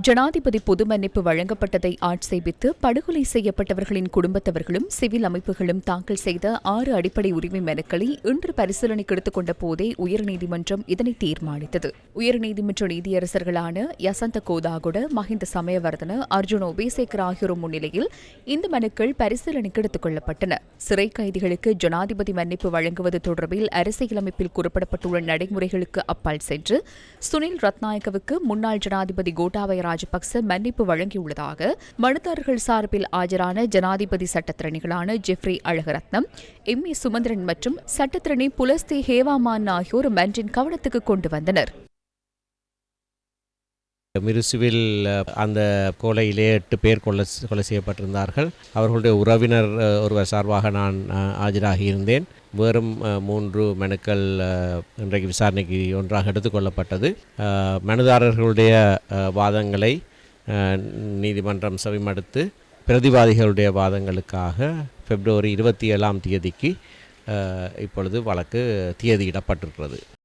ஜனாதிபதி பொது மன்னிப்பு வழங்கப்பட்டதை ஆட்சேபித்து படுகொலை செய்யப்பட்டவர்களின் குடும்பத்தவர்களும் சிவில் அமைப்புகளும் தாக்கல் செய்த ஆறு அடிப்படை உரிமை மனுக்களை இன்று பரிசீலனைக்கு எடுத்துக் கொண்ட போதே உயர்நீதிமன்றம் இதனை தீர்மானித்தது. உயர்நீதிமன்ற நீதியரசர்களான யசந்த கோதாகுட மஹிந்த சமயவர்தன அர்ஜுன் ஒபேசேகர் ஆகியோரும் முன்னிலையில் இந்த மனுக்கள் பரிசீலனைக்கு எடுத்துக் கொள்ளப்பட்டன. சிறை கைதிகளுக்கு ஜனாதிபதி மன்னிப்பு வழங்குவது தொடர்பில் அரசியலமைப்பில் குறிப்பிடப்பட்டுள்ள நடைமுறைகளுக்கு அப்பால் சென்று சுனில் ரத்நாயக்கவுக்கு முன்னாள் ஜனாதிபதி கோட்டாபய ராஜபக்ச மன்னிப்பு வழங்கியுள்ளதாக மனுதாரர்கள் சார்பில் ஆஜரான ஜனாதிபதி சட்டத்திரணிகளான Jeffrey Alagaratnam M. A. Sumanthiran மற்றும் சட்டத்திரணி புலஸ்தி ஹேவாமான் ஆகியோர் மன்றின் கவனத்துக்கு கொண்டு வந்தனர். மிருசுவில் அந்த கொலையிலே எட்டு பேர் கொலை கொலை செய்யப்பட்டிருந்தார்கள். அவர்களுடைய உறவினர் ஒருவர் சார்பாக நான் ஆஜராகியிருந்தேன். வெறும் மூன்று மனுக்கள் இன்றைக்கு விசாரணைக்கு ஒன்றாக எடுத்துக்கொள்ளப்பட்டது மனுதாரர்களுடைய வாதங்களை நீதிமன்றம் செவிமடுத்து பிரதிவாதிகளுடைய வாதங்களுக்காக பிப்ரவரி இருபத்தி ஏழாம் தேதிக்கு இப்பொழுது வழக்கு தேதியிடப்பட்டிருக்கிறது